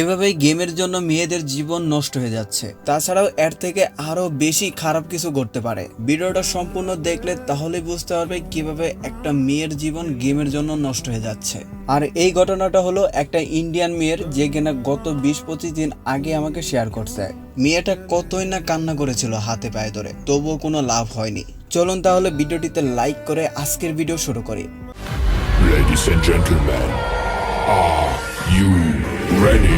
এভাবেই গেমের জন্য মেয়েদের জীবন নষ্ট হয়ে যাচ্ছে। তাছাড়াও এর থেকে আরও বেশি খারাপ কিছু করতে পারে। ভিডিওটা সম্পূর্ণ দেখলে তাহলে বুঝতে পারবে কীভাবে একটা মেয়ের জীবন গেমের জন্য নষ্ট হয়ে যাচ্ছে। আর এই ঘটনাটা হলো একটা ইন্ডিয়ান মেয়ের যে কিনা গত বিশ পঁচিশ দিন আগে আমাকে শেয়ার করছে। মেয়েটা কতই না কান্না করেছিল হাতে পায়ে ধরে তবুও কোনো লাভ হয়নি। চলুন তাহলে ভিডিওটিতে লাইক করে আজকের ভিডিও শুরু করি। Ladies and gentlemen, are you ready?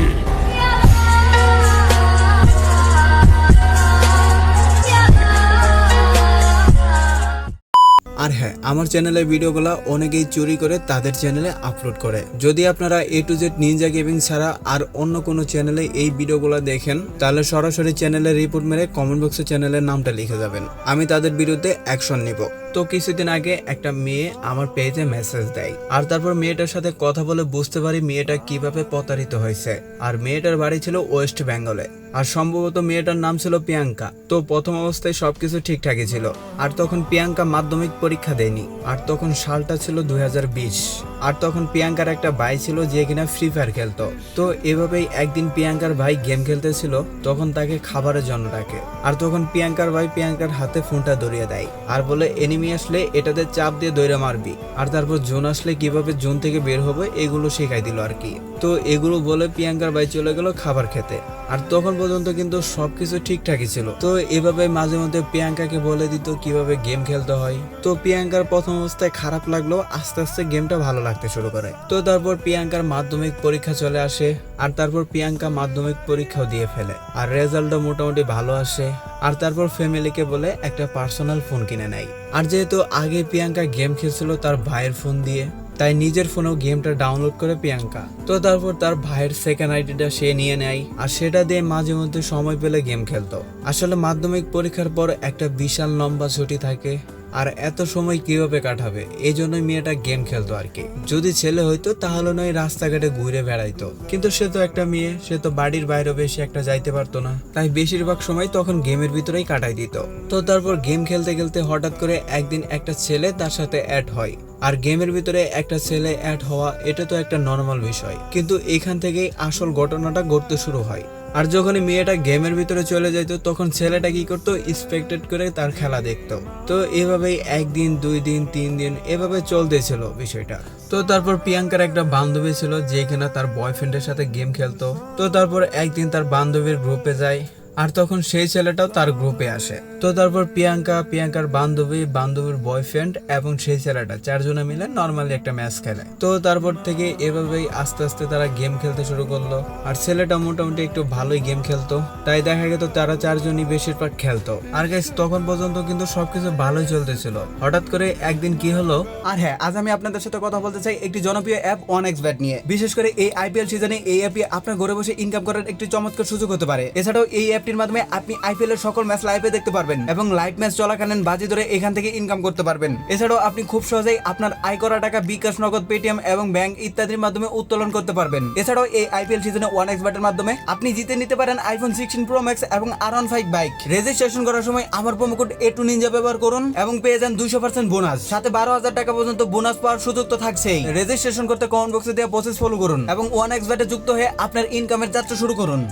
আর হ্যাঁ আমার চ্যানেলের ভিডিওগুলো অনেকেই চুরি করে তাদের চ্যানেলে আপলোড করে। যদি আপনারা A to Z Ninja Gaming ছাড়া আর অন্য কোনো চ্যানেলে এই ভিডিওগুলো দেখেন, তাহলে সরাসরি চ্যানেলের রিপোর্ট মেরে কমেন্ট বক্সে চ্যানেলের নামটা লিখে যাবেন। আমি তাদের বিরুদ্ধে অ্যাকশন নিব। তো কিছুদিন আগে একটা মেয়ে আমার পেজে মেসেজ দেয়। আর তারপর মেয়েটার সাথে কথা বলে বুঝতে পারি মেয়েটা কীভাবে প্রতারিত হয়েছে। আর মেয়েটার বাড়ি ছিল ওয়েস্ট বেঙ্গলে। আর সম্ভবত মেয়েটার নাম ছিল প্রিয়াঙ্কা। তো প্রথম অবস্থায় সবকিছু ঠিকঠাকই ছিল। আর তখন প্রিয়াঙ্কা মাধ্যমিক পরীক্ষা দেয়নি। আর তখন সালটা ছিল দুই হাজার বিশ। আর তখন প্রিয়াঙ্কার একটা ভাই ছিল যে কিনা ফ্রি ফায়ার খেলতো। তো এভাবেই একদিন প্রিয়াঙ্কার ভাই গেম খেলতেছিল, তখন তাকে খাবারের জন্য ডাকে। আর তখন প্রিয়াঙ্কার ভাই প্রিয়াঙ্কার হাতে ফোনটা ধরিয়ে দেয় আর বলে এনিমি আসলে এটাতে চাপ দিয়ে দৈরা মারবি। আর তারপর জোন আসলে কীভাবে জোন থেকে বের হবে, এগুলো শেখাই দিল আর কি। তো এগুলো বলে প্রিয়াঙ্কার ভাই চলে গেল খাবার খেতে। আর তখন পর্যন্ত কিন্তু সবকিছু ঠিকঠাকই ছিল। তো এভাবে মাঝে মধ্যে প্রিয়াঙ্কাকে বলে দিত কীভাবে গেম খেলতে হয়। তো প্রিয়াঙ্কার প্রথম অবস্থায় খারাপ লাগল, আস্তে আস্তে গেমটা ভালো লাগতে শুরু করে। তো তারপর প্রিয়াঙ্কার মাধ্যমিক পরীক্ষা চলে আসে, আর তারপর প্রিয়াঙ্কা মাধ্যমিক পরীক্ষাও দিয়ে ফেলে। আর রেজাল্টও মোটামুটি ভালো আসে, আর তারপর ফ্যামিলিকে বলে একটা পার্সোনাল ফোন কিনে নেয়। আর যেহেতু আগে প্রিয়াঙ্কা গেম খেলছিল তার ভাইয়ের ফোন দিয়ে তাই নিজের ফোনেও গেমটা ডাউনলোড করে প্রিয়াঙ্কা। তো তারপর তার ভাইয়ের সেকেন্ড আইডিটা সে নিয়ে নেয়, আর সেটা দিয়ে মাঝে মধ্যে সময় পেলে গেম খেলতো। আসলে মাধ্যমিক পরীক্ষার পর একটা বিশাল লম্বা ছুটি থাকে আর এত সময় কীভাবে কাটাবে? এই জন্যই মেয়েটা গেম খেলতো আর কি। যদি ছেলে হইতো, তাহলে নয় রাস্তাঘাটে ঘুরে বেড়াইতো। কিন্তু সে তো একটা মেয়ে, সে তো বাড়ির বাইরে বেশি একটা যাইতে পারতো না। তাই বেশিরভাগ সময় তখন গেমের ভিতরেই কাটাই দিত। তো তারপর গেম খেলতে খেলতে হঠাৎ করে একদিন একটা ছেলে তার সাথে অ্যাড হয়। আর গেমের ভিতরে একটা ছেলে অ্যাড হওয়া, এটা তো একটা নর্মাল বিষয়। কিন্তু এখান থেকেই আসল ঘটনাটা ঘটতে শুরু হয়। আর যখনই মেয়েটা গেমের ভিতরে চলে যেত, তখন ছেলেটা কি করতো? স্পেক্টেড করে তার খেলা দেখতো। তো এভাবেই একদিন, দুই দিন, তিন দিন এভাবে চলতেছিল বিষয়টা। তো তারপর প্রিয়াঙ্কার একটা বান্ধবী ছিল যে কিনা তার বয়ফ্রেন্ডের সাথে গেম খেলতো। তো তারপর একদিন তার বান্ধবীর গ্রুপে যায়। আর তখন সেই ছেলেটাও তার গ্রুপে আসে। তো তারপর প্রিয়াঙ্কা, প্রিয়াঙ্কার বান্ধবী, বান্ধবীর বয়ফ্রেন্ড এবং সেই ছেলেটা, চারজনে মিলে নর্মালি একটা ম্যাচ খেলে। তো তারপর থেকে এভাবেই আস্তে আস্তে তারা গেম খেলতে শুরু করল। আর ছেলেটা মোটামুটি একটু ভালোই গেম খেলতো। তাই দেখা গেত তারা চারজনই বেশিরভাগ খেলতো। আর গাইস তখন পর্যন্ত কিন্তু সবকিছু ভালোই চলতেছিল। হঠাৎ করে একদিন কি হলো? আর হ্যাঁ আজ আমি আপনাদের সাথে কথা বলতে চাই একটি জনপ্রিয় অ্যাপ ওয়ান এক্স ব্যাট নিয়ে। বিশেষ করে এই আইপিএল সিজনে এই অ্যাপটি আপনার ঘরে বসে ইনকাম করার একটি চমৎকার সুযোগ হতে পারে। এছাড়াও এই অ্যাপটির মাধ্যমে আপনি আইপিএল এর সকল ম্যাচ লাইভে দেখতে পারবেন এবং লাইভ ম্যাচ চলাকালীন বাজি ধরে এখান থেকে ইনকাম করতে পারবেন। এছাড়াও আপনি খুব সহজেই আপনার আয় করা টাকা, বিকাশ, নগদ পেটিএম এবং ব্যাংক ইত্যাদির মাধ্যমে উত্তোলন করতে পারবেন। এছাড়াও এই আইপিএল সিজনে ওয়ান এক্স ব্যাটের মাধ্যমে আপনি জিতে নিতে পারেন আইফোন সিক্সটিন প্রো ম্যাক্স এবং R one five bike registration করার সময় আমার promo code A to Ninja ব্যবহার করুন এবং পেয়ে যান দুইশো পার্সেন্ট বোনাস সাথে বারো হাজার টাকা পর্যন্ত বোনাস পাওয়ার সুযোগ তো থাকছেই। রেজিস্ট্রেশন করতে কমেন্ট বক্সে দেওয়া প্রসেস ফলো করুন এবং ওয়ান এক্স ব্যাটে যুক্ত হয়ে আপনার ইনকামের যাত্রা শুরু করুন।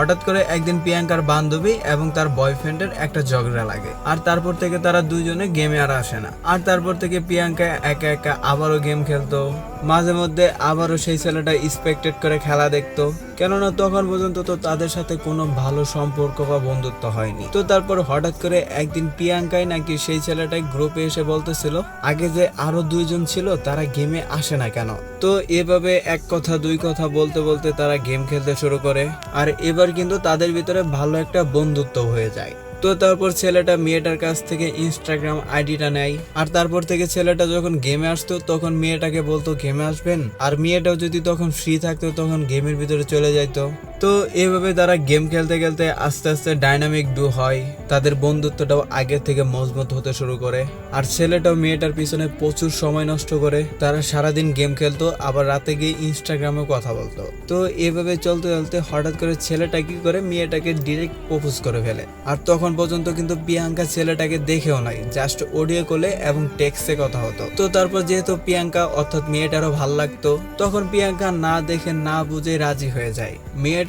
হঠাৎ করে একদিন প্রিয়াঙ্কার বান্ধবী এবং তার বয়ফ্রেন্ডের একটা ঝগড়া লাগে। আর তারপর থেকে তারা দুজনে গেমে আর আসে না। আর তারপর থেকে প্রিয়াঙ্কা একা একা আবারও গেম খেলতো। মাঝে মধ্যে আবারও সেই ছেলেটা স্পেক্টেড করে খেলা দেখতো। কেননা তখন পর্যন্ত তো তাদের সাথে কোনো ভালো সম্পর্ক বা বন্ধুত্ব হয়নি। তো তারপর হঠাৎ করে একদিন প্রিয়াঙ্কাই নাকি সেই ছেলেটাই গ্রুপে এসে বলতেছিল, আগে যে আরও দুইজন ছিল, তারা গেমে আসে না কেন? তো এভাবে এক কথা, দুই কথা বলতে বলতে তারা গেম খেলতে শুরু করে। আর এবার কিন্তু তাদের ভিতরে ভালো একটা বন্ধুত্ব হয়ে যায়। তো তারপর ছেলেটা মেয়েটার কাছ থেকে ইনস্টাগ্রাম আইডিটা নেয়। আর তারপর থেকে ছেলেটা যখন গেমে আসতো, তখন মেয়েটাকে বলতো গেমে আসবেন? আর মেয়েটাও যদি তখন ফ্রি থাকতো, তখন গেমের ভিতরে চলে যাইতো। তো এভাবে তারা গেম খেলতে খেলতে আস্তে আস্তে ডাইনামিক ডু হয়। তাদের বন্ধুত্বটাও আগে থেকে মজবুত হতে শুরু করে। আর ছেলেটাও মেয়েটার পিছনে প্রচুর সময় নষ্ট করে। তারা সারাদিন গেম খেলতো, আবার রাতে গিয়ে ইনস্টাগ্রামে কথা বলতো। তো এভাবে চলতে চলতে হঠাৎ করে ছেলেটা কি করে, মেয়েটাকে ডিরেক্ট প্রপোজ করে ফেলে। আর তখন পর্যন্ত কিন্তু প্রিয়াঙ্কা ছেলেটাকে দেখেও নাই জাস্ট অডিও কলে এবং টেক্সটে কথা হতো। তো তারপর যেহেতু প্রিয়াঙ্কা, অর্থাৎ মেয়েটারও ভালো লাগতো, তখন প্রিয়াঙ্কা না দেখে না বুঝে রাজি হয়ে যায়।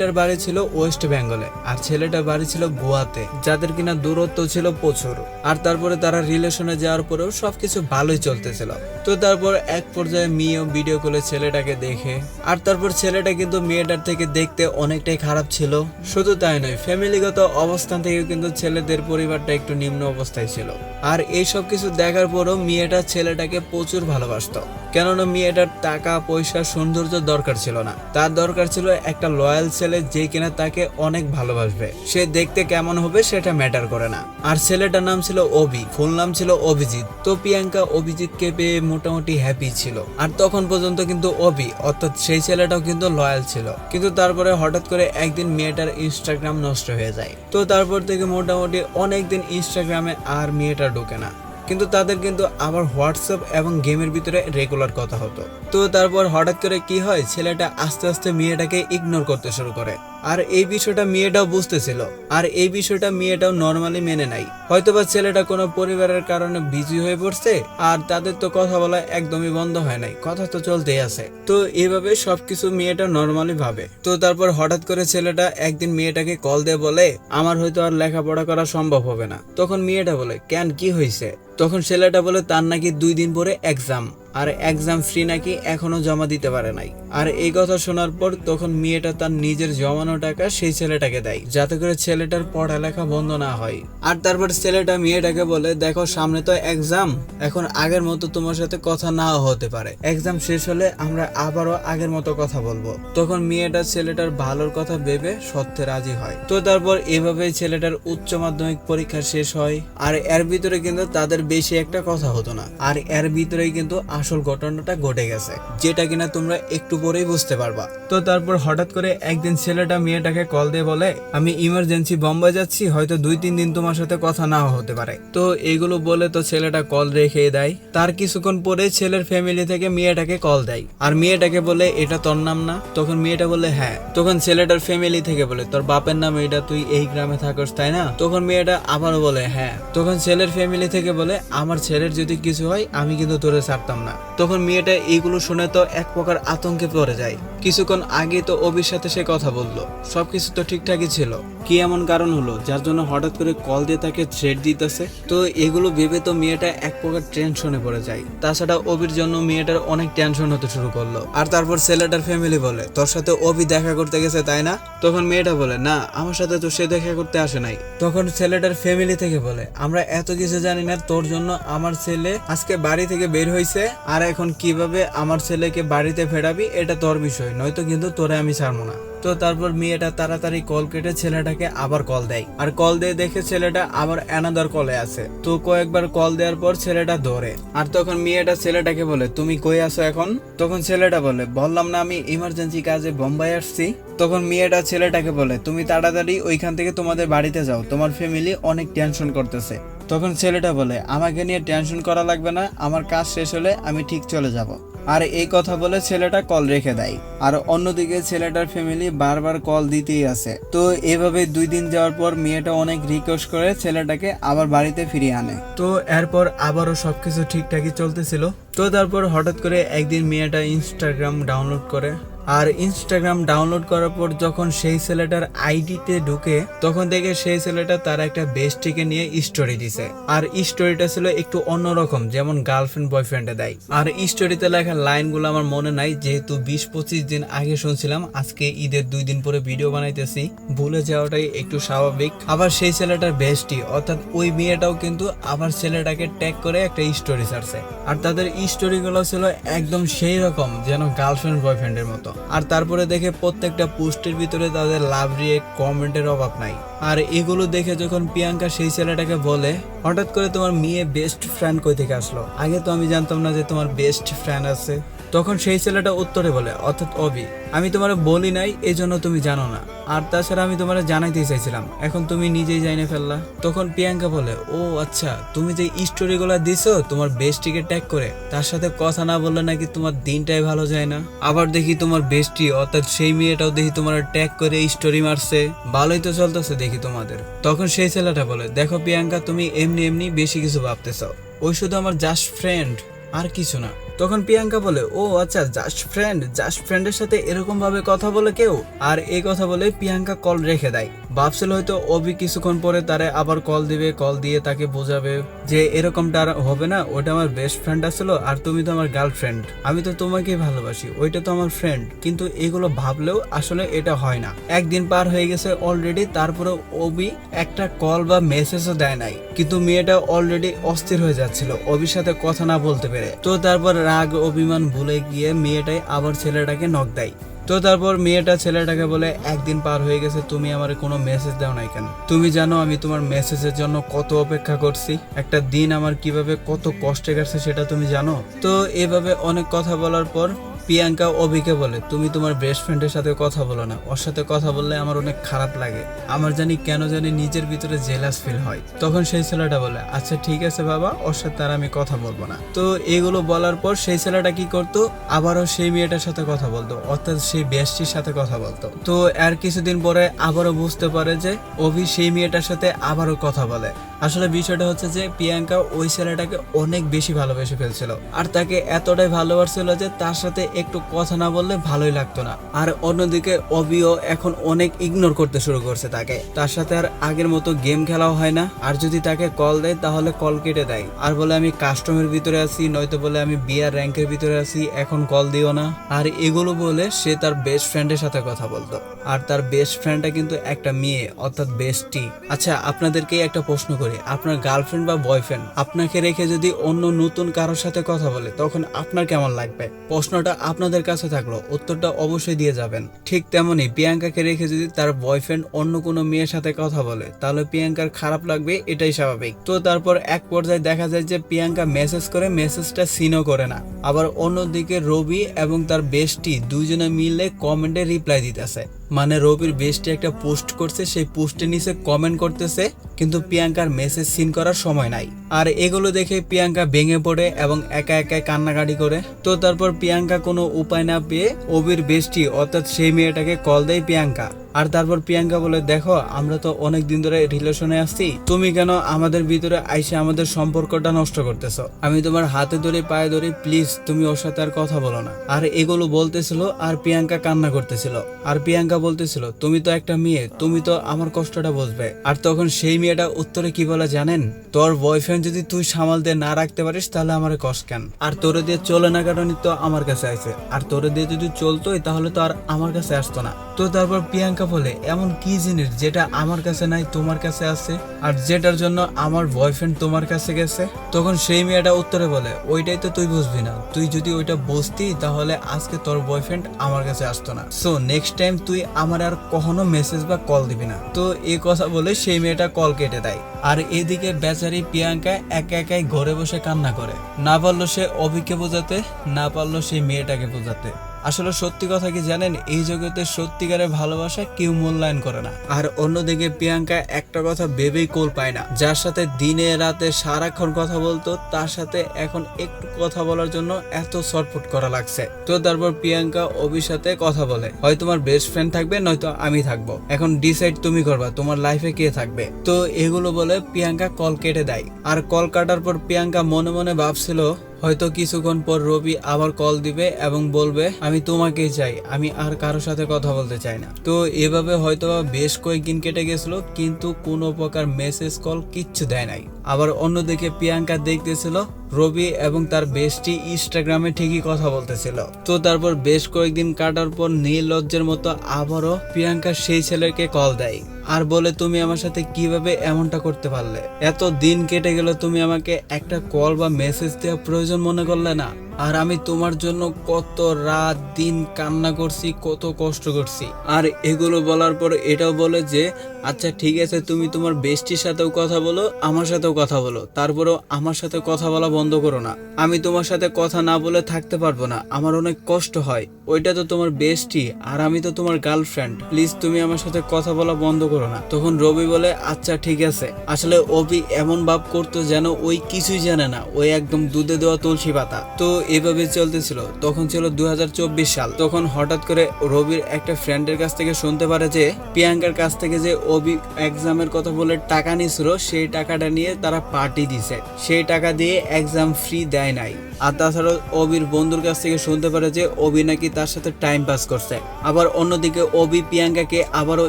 মেয়েটার বাড়ি ছিল ওয়েস্ট বেঙ্গলে, আর ছেলেটার বাড়ি ছিল গোয়াতে, যাদের কিনা দূরত্ব ছিল প্রচুর। আর তারপরে তারা রিলেশনে যাওয়ার পরেও সবকিছু ভালোই চলতেছিল। তো তারপর এক পর্যায়ে মেয়েও ভিডিও কলে ছেলেটাকে দেখে, আর তারপর ছেলেটা কিন্তু মেয়েটার থেকে দেখতে অনেকটাই খারাপ ছিল। শুধু তাই নয়, ফ্যামিলিগত অবস্থান থেকে কিন্তু ছেলেদের পরিবারটা একটু নিম্ন অবস্থায় ছিল। আর এই সব কিছু দেখার পরও মেয়েটা ছেলেটাকে প্রচুর ভালোবাসতো। কেননা মেয়েটার টাকা, পয়সা, সৌন্দর্য দরকার ছিল না। তার দরকার ছিল একটা লয়াল ছেলে যে কিনা তাকে অনেক ভালোবাসবে। সে দেখতে কেমন হবে সেটা ম্যাটার করে না। আর ছেলেটার নাম ছিল অভি ফুল নাম ছিল অভিজিৎ। তো প্রিয়াঙ্কা, অভিজিৎকে পেয়ে মোটামুটি হ্যাপি ছিল। আর তখন পর্যন্ত কিন্তু অভি, অর্থাৎ সেই ছেলেটাও কিন্তু লয়াল ছিল। কিন্তু তারপরে হঠাৎ করে একদিন মেয়েটার ইনস্টাগ্রাম নষ্ট হয়ে যায়। তো তারপর থেকে মোটামুটি অনেকদিন ইনস্টাগ্রামে আর মেয়েটা ঢোকে না। কিন্তু তাদের কিন্তু আবার হোয়াটসঅ্যাপ এবং গেমের ভিতরে রেগুলার কথা হতো। তো তারপর হঠাৎ করে কি হয়, ছেলেটা আস্তে আস্তে মেয়েটাকে ইগনোর করতে শুরু করে। আর এই বিষয়টা মেয়েটাও বুঝতেছিল। আর এই বিষয়টা মেয়েটাও নর্মালি মেনে নাই হয়তোবা ছেলেটা কোনো পরিবারের কারণে বিজি হয়ে পড়ছে, আর তাদের তো কথা বলা একদমই বন্ধ হয় নাই। কথা তো চলতেই আছে। তো এইভাবে সবকিছু মেয়েটা নর্মালি ভাবে। তো তারপর হঠাৎ করে ছেলেটা একদিন মেয়েটাকে কল দিয়ে বলে, আমার হয়তো আর লেখাপড়া করা সম্ভব হবে না। তখন মেয়েটা বলে, কেন, কি হয়েছে? তখন ছেলেটা বলে, তার নাকি দুই দিন পরে এক্সাম আর এক্সাম ফ্রি নাকি এখনও জমা দিতে পারে নাই। আর এই কথা শোনার পর তখন মেয়েটা তার নিজের জমানো টাকা সেই ছেলেটাকে দেয়, যাতে করে ছেলেটার পড়ালেখা বন্ধ না হয়। আর তারপর ছেলেটা মেয়েটাকে বলে, দেখো, সামনে তো এক্সাম এখন আগের মতো তোমার সাথে কথা নাও হতে পারে। এক্সাম শেষ হলে আমরা আবারও আগের মতো কথা বলব। তখন মেয়েটা ছেলেটার ভালোর কথা ভেবে সত্যে রাজি হয়। তো তারপর এভাবে ছেলেটার উচ্চ মাধ্যমিক পরীক্ষা শেষ হয়। আর এর ভিতরে কিন্তু তাদের বেশি একটা কথা হতো না। আর এর ভিতরেই কিন্তু আসল ঘটনাটা ঘটে গেছে, যেটা কিনা তোমরা একটু পরেই বুঝতে পারবা। তো তারপর হঠাৎ করে একদিন ছেলেটা মেয়েটাকে কল দিয়ে বলে, আমি ইমার্জেন্সি বোম্বাই যাচ্ছি হয়তো দুই, তিন দিন তোমার সাথে কথা নাও হতে পারে। তো এগুলো বলে তো ছেলেটা কল রেখে দেয়। তার কিছুক্ষণ পরে ছেলের ফ্যামিলি থেকে মেয়েটাকে কল দেয়। আর মেয়েটাকে বলে, এটা তোর নাম না? তখন মেয়েটা বলে হ্যাঁ। তখন ছেলেটার ফ্যামিলি থেকে বলে, তোর বাপের নাম এটা, তুই এই গ্রামে থাকস, তাই না? তখন মেয়েটা আবারও বলে হ্যাঁ। তখন ছেলের ফ্যামিলি থেকে বলে, আমার ছেলের যদি কিছু হয়, আমি কিন্তু তোরে ছাড়তাম না। তখন মেয়েটা এইগুলো শুনে তো এক প্রকার আতঙ্কে পড়ে যায়। কিছুক্ষণ আগে তো অবির সাথে সে কথা বলল। সবকিছু তো ঠিকঠাকই ছিল। কি এমন কারণ হলো, যার জন্য হঠাৎ করে কল দিয়ে তাকে থ্রেড দিতেছে? তো এগুলো ভেবে তো মেয়েটা এক প্রকার টেনশনে পড়ে যায়। তাছাড়া অবির জন্য মেয়েটার অনেক টেনশন হতে শুরু করল। আর তারপর ছেলেটার ফ্যামিলি বলে, তোর সাথে অবি দেখা করতে গেছে, তাই না? তখন মেয়েটা বলে, না, আমার সাথে তো সে দেখা করতে আসে নাই। তখন ছেলেটার ফ্যামিলি থেকে বলে, আমরা এত কিছু জানি না, তোর জন্য আমার ছেলে আজকে বাড়ি থেকে বের হয়েছে আর এখন কীভাবে আমার ছেলেকে বাড়িতে ফেরাবি, এটা তোর বিষয়, নয়তো কিন্তু তোরে আমি ছাড়বো না। তো তারপর মেয়েটা তাড়াতাড়ি কল কেটে ছেলেটাকে আবার কল দেয়। আর কল দিয়ে দেখে ছেলেটা আবার অ্যানাদার কলে আছে। তো কয়েকবার কল দেওয়ার পর ছেলেটা ধরে। আর তখন মেয়েটা ছেলেটাকে বলে, তুমি কই আছো এখন? তখন ছেলেটা বলে, বললাম না আমি ইমার্জেন্সি কাজে বোম্বাই আসছি। তখন মেয়েটা ছেলেটাকে বলে, তুমি তাড়াতাড়ি ওইখান থেকে তোমাদের বাড়িতে যাও, তোমার ফ্যামিলি অনেক টেনশন করতেছে। তখন ছেলেটা বলে, আমাকে নিয়ে টেনশন করা লাগবে না, আমার কাজ শেষ হলে আমি ঠিক চলে যাব। আর এই কথা বলে ছেলেটা কল রেখে দেয়। আর অন্যদিকে ছেলেটার ফ্যামিলি বারবার কল দিতেই আছে তো এভাবে দুই দিন যাওয়ার পর মেয়েটা অনেক রিকোয়েস্ট করে ছেলেটাকে আবার বাড়িতে ফিরিয়ে আনে। তো এরপর আবারও সবকিছু ঠিকঠাকই চলতেছিল। তো তারপর হঠাৎ করে একদিন মেয়েটা ইনস্টাগ্রাম ডাউনলোড করে আর ইনস্টাগ্রাম ডাউনলোড করার পর যখন সেই ছেলেটার আইডিতে ঢুকে, তখন দেখে সেই ছেলেটা তার একটা বেস্টিকে নিয়ে স্টোরি দিছে। আর স্টোরিটা ছিল একটু অন্যরকম, যেমন গার্লফ্রেন্ড বয়ফ্রেন্ডে দেয়। আর স্টোরিতে লেখা লাইনগুলো আমার মনে নাই, যেহেতু বিশ পঁচিশ দিন আগে শুনছিলাম, আজকে ঈদের দুই দিন পরে ভিডিও বানাইতেছি, ভুলে যাওয়াটাই একটু স্বাভাবিক। আবার সেই ছেলেটার বেস্টি অর্থাৎ ওই মেয়েটাও কিন্তু আবার ছেলেটাকে ট্যাগ করে একটা স্টোরি ছাড়ছে। আর তাদের স্টোরিগুলো ছিল একদম সেই রকম, যেন গার্লফ্রেন্ড বয়ফ্রেন্ডের মতো। আর তারপরে দেখে প্রত্যেকটা পোস্টের ভিতরে তাদের লাভ রিয়েক্ট কমেন্টের অভাব নাই। আর এগুলো দেখে যখন প্রিয়াঙ্কা সেই ছেলেটাকে বলে, হঠাৎ করে তোমার মেয়ে বেস্ট ফ্রেন্ড কই থেকে আসলো? আগে তো আমি জানতাম না যে তোমার বেস্ট ফ্রেন্ড আছে। তখন সেই ছেলেটা উত্তরে বলে, অর্থাৎ অবি আমি তোমার বলি নাই এই জন্য তুমি জানো না। আর তাছাড়া আমি তোমার জানাইতে চাইছিলাম, এখন তুমি নিজেই জাইনে ফেললা। তখন প্রিয়াঙ্কা বলে, ও আচ্ছা তুমি যে স্টোরিগুলো দিছো, তোমার বেস্টিকে ট্যাগ করে, তার সাথে কথা না বললে নাকি তোমার দিনটাই ভালো যায় না? আবার দেখি তোমার বেস্টি অর্থাৎ সেই মেয়েটাও দেখি তোমার ট্যাগ করে স্টোরি মারছে। ভালোই তো চলতেছে দেখি তোমাদের। তখন সেই ছেলেটা বলে, দেখো প্রিয়াঙ্কা, তুমি এমনি এমনি বেশি কিছু ভাবতেছ। ওই শুধু আমার জাস্ট ফ্রেন্ড আর কিছু না। তখন প্রিয়াঙ্কা বলে, ও আচ্ছা জাস্ট ফ্রেন্ড জাস্ট ফ্রেন্ডের সাথে এরকমভাবে কথা বলে কেউ? আর এই কথা বলে প্রিয়াঙ্কা কল রেখে দেয়। ভাবছিল হয়তো অবি কিছুক্ষণ পরে তারে আবার কল দিবে কল দিয়ে তাকে বোঝাবে যে এরকমটা আর হবে না, ওটা আমার বেস্ট ফ্রেন্ড আসলো আর তুমি তো আমার গার্লফ্রেন্ড আমি তো তোমাকেই ভালোবাসি, ওইটা তো আমার ফ্রেন্ড কিন্তু এগুলো ভাবলেও আসলে এটা হয় না। একদিন পার হয়ে গেছে অলরেডি তারপরে অবি একটা কল বা মেসেজও দেয় নাই। কিন্তু মেয়েটা অলরেডি অস্থির হয়ে যাচ্ছিল অবির সাথে কথা না বলতে পেরে। তো তারপর রাগ, অভিমান ভুলে গিয়ে মেয়েটাই আবার ছেলেটাকে নক দেয়। তো তারপর মেয়েটা ছেলেটাকে বলে, একদিন পার হয়ে গেছে, তুমি আমার কোনো মেসেজ দাও নাই কেন? তুমি জানো আমি তোমার মেসেজের জন্য কত অপেক্ষা করছি। একটা দিন আমার কীভাবে কত কষ্টে গেছে সেটা তুমি জানো? তো এভাবে অনেক কথা বলার পর প্রিয়াঙ্কা অভিকে বলে, তুমি তোমার বেস্ট ফ্রেন্ডের সাথে কথা বলো না। ওর সাথে কথা বললে আমার অনেক খারাপ লাগে। আমার জানি কেন জানি নিজের ভিতরে জেলাস ফিল হয়। তখন সেই ছেলেটা বলে আচ্ছা ঠিক আছে বাবা, ওর সাথে আর আমি কথা বলব না। তো এগুলো বলার পর সেই ছেলেটা কি করতো, আবারও সেই মেয়েটার সাথে কথা বলতো, অর্থাৎ সেই বেস্টির সাথে কথা বলতো। তো আর কিছুদিন পরে আবারও বুঝতে পারে যে, অভি সেই মেয়েটার সাথে আবারও কথা বলে। আসলে বিষয়টা হচ্ছে যে, প্রিয়াঙ্কা ওই ছেলেটাকে অনেক বেশি ভালোবেসে ফেলছিল। আর তাকে এতটাই ভালোবাসছিল যে, তার সাথে একটু কথা না বললে ভালোই লাগতো না। আর অন্যদিকে অবিও এখন অনেক ইগনোর করতে শুরু করছে তাকে। তার সাথে আর আগের মতো গেম খেলাও হয় না। আর যদি তাকে কল দেয়, তাহলে কল কেটে দেয়। আর বলে আমি কাস্টমের ভিতরে আছি, নয়তো বলে আমি বিয়ার র্যাঙ্কের ভিতরে আছি, এখন কল দিও না। আর এগুলো বলে সে তার বেস্ট ফ্রেন্ডের সাথে কথা বলতো। আর তার বেস্ট ফ্রেন্ডটা কিন্তু একটা মেয়ে, অর্থাৎ বেস্টি আচ্ছা আপনাদেরকে একটা প্রশ্ন করি। আপনার গার্লফ্রেন্ড বা বয়ফ্রেন্ড আপনাকে রেখে যদি অন্য নতুন কারোর সাথে কথা বলে, তখন আপনার কেমন লাগবে? প্রশ্নটা আপনাদের কাছে থাকল, উত্তরটা অবশ্যই দিয়ে যাবেন। ঠিক তেমনি প্রিয়াঙ্কাকে রেখে যদি তার বয়ফ্রেন্ড অন্য কোনো মেয়ের সাথে কথা বলে, তাহলে প্রিয়াঙ্কার খারাপ লাগবে, এটাই স্বাভাবিক। তো তারপর এক পর্যায়ে দেখা যায় যে প্রিয়াঙ্কা মেসেজ করে মেসেজটা সিনও করে না। আবার অন্যদিকে রবি এবং তার বেস্টি দুজনে মিলে কমেন্টে রিপ্লাই দিতেছে। মানে রবির বেস্টে একটা পোস্ট করছে, সেই পোস্টের নিচে কমেন্ট করতেছে, কিন্তু প্রিয়াঙ্কার মেসেজ সিন করার সময় নাই। আর এগুলো দেখে প্রিয়াঙ্কা ভেঙে পড়ে এবং একা একাই কান্নাকাটি করে। তো তারপর প্রিয়াঙ্কা কোনো উপায় না পেয়ে অবির বেস্টি অর্থাৎ সেই মেয়েটাকে কল দেয় প্রিয়াঙ্কা। আর তারপর প্রিয়াঙ্কা বলে, দেখো, আমরা তো অনেক দিন ধরে রিলেশনে আসছি তুমি কেন আমাদের ভিতরে আইসে আমাদের সম্পর্কটা নষ্ট করতেছো? আমি তোমার হাতে ধরে, পায়ে ধরে প্লিজ তুমি ওর সাথে আর কথা বলো না। আর এগুলো বলতেছিল আর প্রিয়াঙ্কা কান্না করতেছিল। আর প্রিয়াঙ্কা বলতেছিল, তুমি তো একটা মেয়ে, তুমি তো আমার কষ্টটা বুঝবে। আর তখন সেই মেয়েটা উত্তরে কি বলে জানেন? তোর বয়ফ্রেন্ড যদি তুই সামালতে না রাখতে পারিস, তাহলে আমার কষ্ট কেন? আর তোরে দিয়ে চলে না কারণে তো আমার কাছে আছে আর তোরে দিয়ে যদি চলতোই, তাহলে তো আর আমার কাছে আসতো না। তো তারপর প্রিয়াঙ্কা বলে, এমন কি জিনিস যেটা আমার কাছে নাই, তোমার কাছে আছে? আর যেটার জন্য আমার বয়ফ্রেন্ড তোমার কাছে গেছে? তখন সেই মেয়েটা উত্তরে বলে, ওইটাই তো তুই বুঝবি না। তুই যদি ওইটা বুঝতি, তাহলে আজকে তোর বয়ফ্রেন্ড আমার কাছে আসতো না। সো নেক্সট টাইম তুই আমার আর কখনো মেসেজ বা কল দিবি না। তো এই কথা বলে সেই মেয়েটা কল কেটে দেয়। আর এদিকে বেচারি প্রিয়াঙ্কা একা একাই ঘরে বসে কান্না করে। না পারল সে অভিকে বোঝাতে, না পারল সেই মেয়েটাকে বোঝাতে। আসলে সত্যি কথা কি জানেন? এই জগতে সত্যিকারের ভালোবাসা কেউ মূল্যায়ন করে না। আর অন্যদিকে প্রিয়াঙ্কা একটা কথা ভেবেই কোল পায় না। যার সাথে দিনে রাতে সারাক্ষণ কথা বলতো, তার সাথে এখন একটু কথা বলার জন্য এত ছটফট করা লাগছে। তো তারপর প্রিয়াঙ্কা অভির সাথে কথা বলে, হয় তোমার বেস্ট ফ্রেন্ড থাকবে, নয়তো আমি থাকব। এখন ডিসাইড তুমি করবা, তোমার লাইফে কে থাকবে? তো এগুলো বলে প্রিয়াঙ্কা কল কেটে দেয়। আর কল কাটার পর প্রিয়াঙ্কা মনে মনে ভাবছিল হয়তো কিছুক্ষণ পর রবি আবার কল দিবে এবং বলবে, আমি তোমাকেই চাই, আমি আর কারও সাথে কথা বলতে চাই না। তো এভাবে হয়তো বেশ কয়েকদিন কেটে গেছিল, কিন্তু কোনো প্রকার মেসেজ কল কিচ্ছু দেয় নাই। আবার অন্যদিকে প্রিয়াঙ্কা দেখতেছিল রবি এবং তার বেস্টি ইনস্টাগ্রামে ঠিকই কথা বলতেছিল। তো তারপর বেশ কয়েকদিন কাটার পর নীলজ্জের মতো আবারও প্রিয়াঙ্কা সেই ছেলেকে কল দেয়। আর বলে, তুমি আমার সাথে কীভাবে এমনটা করতে পারলে? এত দিন কেটে গেল, তুমি আমাকে একটা কল বা মেসেজ দেওয়া প্রয়োজন মনে করলে না? আর আমি তোমার জন্য কত রাত দিন কান্না করছি, কত কষ্ট করছি। আর এগুলো বলার পর এটাও বলে যে আচ্ছা ঠিক আছে, তুমি তোমার বেস্টির সাথেও কথা বলো, আমার সাথেও কথা বলো। তারপরেও আমার সাথে কথা বলা বন্ধ করো না। আমি তোমার সাথে কথা না বলে থাকতে পারব না। আমার অনেক কষ্ট হয়। ওইটা তো তোমার বেস্টি, আর আমি তো তোমার গার্লফ্রেন্ড। প্লিজ, তুমি আমার সাথে কথা বলা বন্ধ করো না। তখন রবি বলে আচ্ছা ঠিক আছে। আসলে অবি এমন ভাব করতো যেন ওই কিছুই জানে না। ওই একদম দুধে দেওয়া তুলসী পাতা। তো এভাবে চলতেছিল। তখন ছিল দু হাজার চব্বিশ সাল। তখন হঠাৎ করে রবির একটা ফ্রেন্ডের কাছ থেকে শুনতে পারে যে, প্রিয়াঙ্কার কাছ থেকে যে অভি এক্সামের কথা বলে টাকা নিয়েছিল, সেই টাকাটা নিয়ে তারা পার্টি দিছে। সেই টাকা দিয়ে এক্সাম ফ্রি দেয় নাই। আর তাছাড়াও অবির বন্ধুর কাছ থেকে শুনতে পারে যে অবি নাকি তার সাথে টাইম পাস করছে। আবার অন্যদিকে অবি প্রিয়াঙ্কাকে আবারও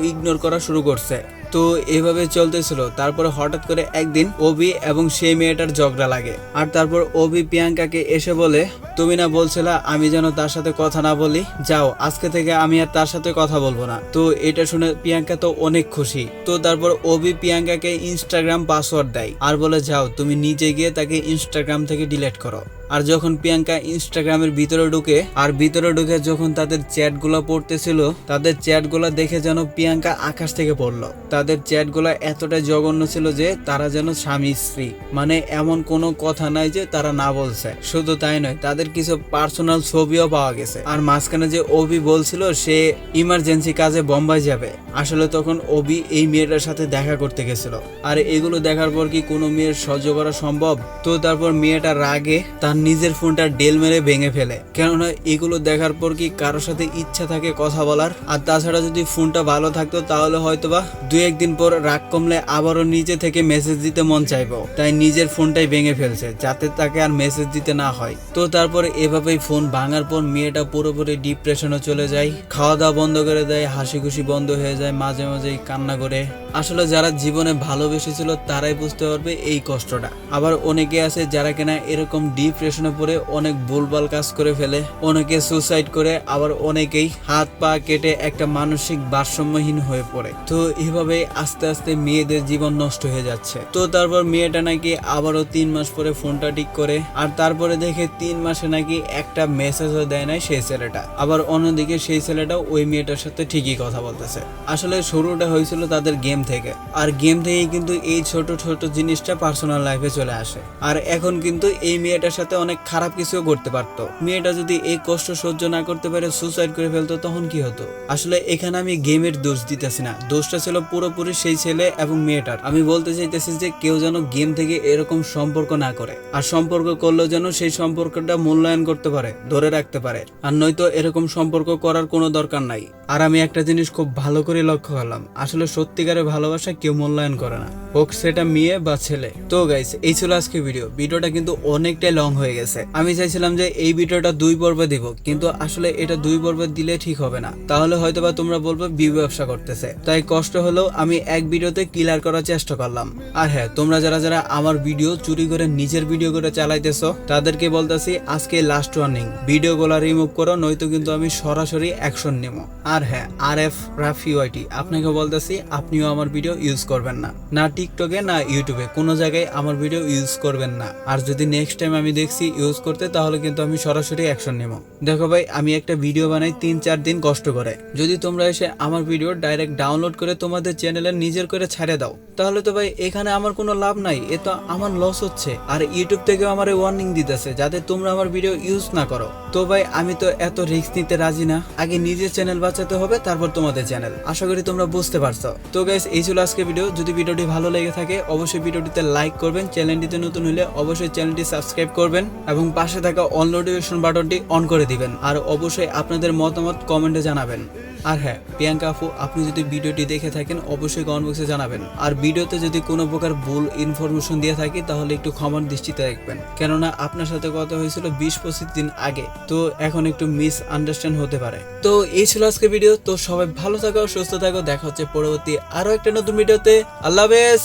ইগনোর করা শুরু করছে। তো এভাবে চলতেছিল। তারপরে হঠাৎ করে একদিন অবি এবং সেই মেয়েটার ঝগড়া লাগে। আর তারপর অবি প্রিয়াঙ্কাকে এসে বলে, তুমি না বলছিলা আমি যেন তার সাথে কথা না বলি? যাও, আজকে থেকে আমি আর তার সাথে কথা বলব না। তো এটা শুনে প্রিয়াঙ্কা তো অনেক খুশি। তো তারপর অবি প্রিয়াঙ্কাকে ইনস্টাগ্রাম পাসওয়ার্ড দেয়। আর বলে, যাও, তুমি নিজে গিয়ে তাকে ইনস্টাগ্রাম থেকে ডিলিট করো। আর যখন প্রিয়াঙ্কা ইনস্টাগ্রামের ভিতরে ঢুকে, আর ভিতরে ঢুকে যখন তাদের চ্যাট চ্যাটগুলো পড়তেছিল, তাদের চ্যাট চ্যাটগুলো দেখে যেন প্রিয়াঙ্কা আকাশ থেকে পড়ল। তাদের চ্যাট চ্যাটগুলো এতটাই জঘন্য ছিল যে তারা যেন স্বামী, স্ত্রী মানে এমন কোনো কথা নাই যে তারা না বলছে। শুধু তাই নয়, তাদের কিছু পার্সোনাল ছবিও পাওয়া গেছে। আর মাঝখানে যে অভি বলছিল, সে ইমার্জেন্সি কাজে বোম্বাই যাবে। আসলে তখন অভি এই মেয়েটার সাথে দেখা করতে গেছিল। আর এগুলো দেখার পর কি কোনো মেয়ের সহ্য করা সম্ভব? তো তারপর মেয়েটা রাগে তার নিজের ফোনটা ডেল মেরে ভেঙে ফেলে। কেননা এগুলো দেখার পর কি কারোর সাথে ইচ্ছা থাকে কথা বলার? আর তাছাড়া যদি ফোনটা ভালো থাকতো, তাহলে হয়তোবা দু একদিন পর রাগ কমলে আবারও নিজে থেকে মেসেজ দিতে মন চাইব। তাই নিজের ফোনটাই ভেঙে ফেলছে, যাতে তাকে আর মেসেজ দিতে না হয়। তো তারপরে এভাবেই ফোন ভাঙার পর মেয়েটা পুরোপুরি ডিপ্রেশনে চলে যায়। খাওয়া দাওয়া বন্ধ করে দেয় হাসি খুশি বন্ধ হয়ে যায় মাঝে মাঝেই কান্না করে। আসলে যারা জীবনে ভালোবেসেছিল, তারাই বুঝতে পারবে এই কষ্টটা। আবার অনেকে আছে যারা কিনা এরকম ডিপ্রেশনে পড়ে অনেক ভুলভাল কাজ করে ফেলে, অনেকে সুসাইড করে, আবার অনেকেই হাত পা কেটে একটা মানসিক ভারসাম্যহীন হয়ে পড়ে। তো এভাবে আস্তে আস্তে মেয়েদের জীবন নষ্ট হয়ে যাচ্ছে। তো তারপর মেয়েটা নাকি আবারও তিন মাস পরে ফোনটা ঠিক করে, আর তারপরে দেখে তিন মাসে নাকি একটা মেসেজও দেয় নাই সেই ছেলেটা। আবার অন্যদিকে সেই ছেলেটাও ওই মেয়েটার সাথে ঠিকই কথা বলতেছে। আসলে শুরুটা হয়েছিল তাদের গেম থেকে, আর গেম থেকেই কিন্তু এই ছোট ছোট জিনিসটা পার্সোনাল লাইফে চলে আসে। আর এখন কিন্তু এই মেয়েটার সাথে অনেক খারাপ কিছুও করতে পারতো। মেয়েটা যদি এই কষ্ট সহ্য না করতে পারে সুসাইড করে ফেলতো, তখন কি হতো? আসলে এখানে আমি গেমের দোষ দিতেছি না। দোষটা ছিল পুরোপুরি সেই ছেলে এবং মেয়েটার। আমি বলতে চাইতেছি যে কেউ যেন গেম থেকে এরকম সম্পর্ক না করে, আর সম্পর্ক করলেও যেন সেই সম্পর্কটা মূল্যায়ন করতে পারে, ধরে রাখতে পারে। আর নয়তো এরকম সম্পর্ক করার কোনো দরকার নাই। আর আমি একটা জিনিস খুব ভালো করে লক্ষ্য করলাম। আসলে সত্যিকারের ভালোবাসা কেউ মূল্যায়ন করে না। হোক সেটা মেয়ে বা ছেলে। তো গাইস এই ছিল আজকে ভিডিও ভিডিওটা কিন্তু অনেকটাই লং হয়ে গেছে। আমি চাইছিলাম যে এই ভিডিওটা দুই পর্বে দিব, কিন্তু আসলে এটা দুই পর্বে দিলে ঠিক হবে না। তাহলে হয়তো বা তোমরা বলবে বিউ ব্যবসা করতেছে। তাই কষ্ট হলেও আমি এক ভিডিওতে ক্লিয়ার করার চেষ্টা করলাম। আর হ্যাঁ তোমরা যারা যারা আমার ভিডিও চুরি করে নিজের ভিডিও করে চালাইতেছো, তাদেরকে বলতেছি আজকে লাস্ট ওয়ার্নিং ভিডিও গুলা রিমুভ করো, নয়তো কিন্তু আমি সরাসরি অ্যাকশন নেব। আর হ্যাঁ আর এফ রাফি ওয়াইটি আপনাকে বলতেছি আপনিও আমার ভিডিও ইউজ করবেন না। না টিকটকে না ইউটিউবে কোনো জায়গায় আমার ভিডিও ইউজ করবেন না। আর যদি নেক্সট টাইম আমি দেখছি ইউজ করতে, তাহলে কিন্তু আমি সরাসরি অ্যাকশন নেব। দেখো ভাই, আমি একটা ভিডিও বানাই, তিন চার দিন কষ্ট করে। যদি তোমরা এসে আমার ভিডিও ডাইরেক্ট ডাউনলোড করে তোমাদের চ্যানেলে নিজের করে ছেড়ে দাও, তাহলে তো ভাই, এখানে আমার কোনো লাভ নাই, এ তো আমার লস হচ্ছে। আর ইউটিউব থেকেও আমার ওয়ার্নিং দিতেছে, যাতে তোমরা আমার ভিডিও ইউজ না করো। তো ভাই, আমি তো এত রিস্ক নিতে রাজি না। আগে নিজের চ্যানেল বাঁচাতে হবে, তারপর তোমাদের চ্যানেল আশা করি তোমরা বুঝতে পারছ। তো গাইস এই ছিল আজকে ভিডিও যদি ভিডিওটি ভালো লেগে থাকে, অবশ্যই ভিডিওটিতে লাইক করবেন। চ্যানেলটিতে নতুন হলে অবশ্যই চ্যানেলটি সাবস্ক্রাইব করবেন। এবং পাশে থাকা অল নোটিফিকেশন বাটনটি অন করে দিবেন আর অবশ্যই আপনাদের মতামত কমেন্টে জানাবেন। আর হ্যাঁ প্রিয়াঙ্কা আপু, আপনি যদি ভিডিওটি দেখে থাকেন, অবশ্যই কমেন্ট বক্সে জানাবেন। আর ভিডিওতে যদি কোনো প্রকার ভুল ইনফরমেশন দিয়ে থাকি, তাহলে একটু ক্ষমার দৃষ্টিতে দেখবেন কেননা আপনার সাথে কথা হয়েছিল বিশ পঁচিশ দিন আগে, তো এখন একটু মিস আন্ডারস্ট্যান্ড হতে পারে। তো এই ছিল আজকে ভিডিও তো সবাই ভালো থাকো, সুস্থ থাকো, দেখা হচ্ছে পরবর্তী আরও একটা নতুন ভিডিওতে আল্লাহ হাফেজ!